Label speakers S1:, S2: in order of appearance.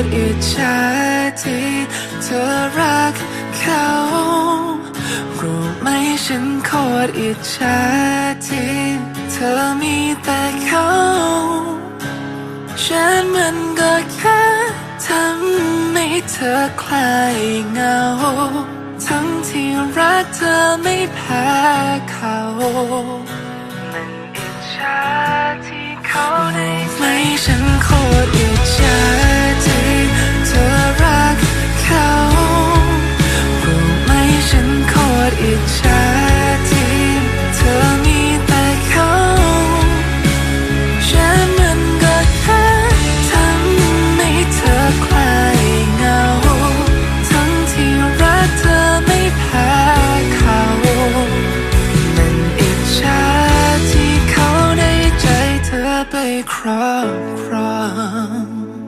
S1: นโคตรอิจฉาที่เธอรักเขารู้ไหมฉันโคตรอิจฉาที่เธอมีแต่เขาฉันมันก็แค่ทำให้เธอคลายเหงา ทั้งที่รักเธอไม่แพ้เขามันอิจฉาที่เขาได้ไหมฉันโคตรอิจฉา may crumb, crumb.